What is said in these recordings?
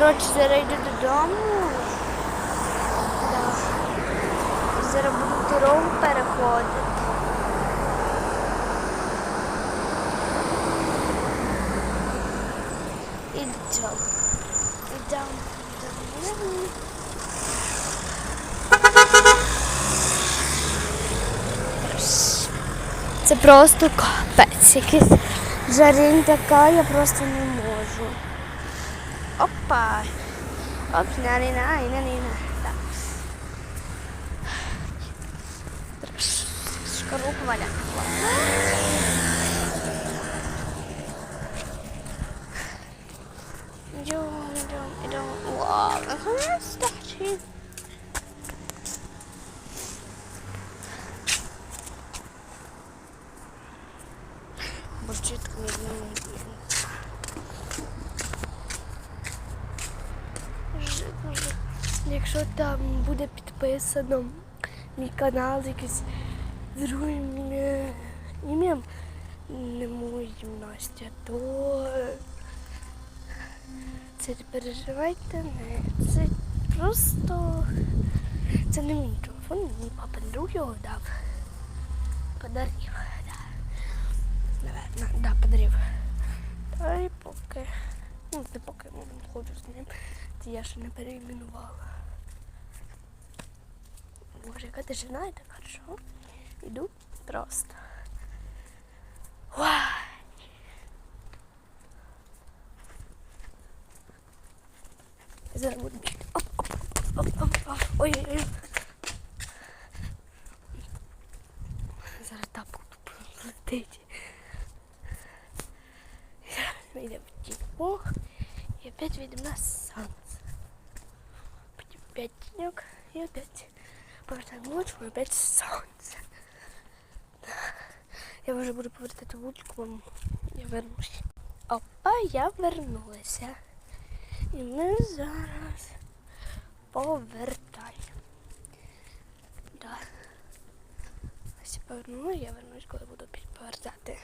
коротше, зараз йду додому. Да. Зараз буду дорогу переходити. Ідемо. Ідемо. Ідемо. Це просто капець якийсь. Жарінь така, я просто не можу. Опа. Оп, на на на на на Так. Шкарук валя. Идем, идем, идем. Вау, какая стачи. Бурчит медленный. Якщо там буде підписано мій канал якийсь другим е, ім'ям, не моїм Настя, то це не переживайте, не це просто це не мій телефон, мій папа друг його дав. Подарив. Да. Да, подарив. Та й поки. Ну, не поки ну, ходжу з ним. Я ще не переіменувала. Боже, яка ти жена, і так хорошо. Іду просто. Зараз буду бігти. Ой-ой-ой. Зараз тапку летить. Ми йдемо в тіпо. Опять видим на сонце. Потім опять денек. І опять повертаємо вуличку, і опять сонце. Я вже буду повертати вуличку, бо я вернусь. Опа, я вернулася. І ми зараз повертаємо. Да. Ось повернула, я вернусь, коли буду повертати.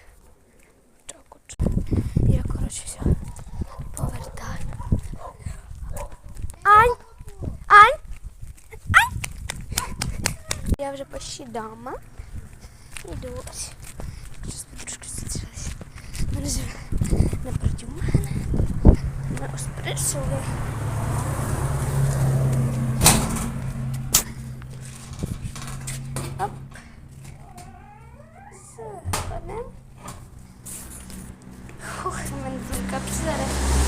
Я вже почти дома. Іду ось. Зараз подружка зустрілася. на напроти мене. Ми ось прийшли. Оп. Заходимо. Хух, у мене тут капсера.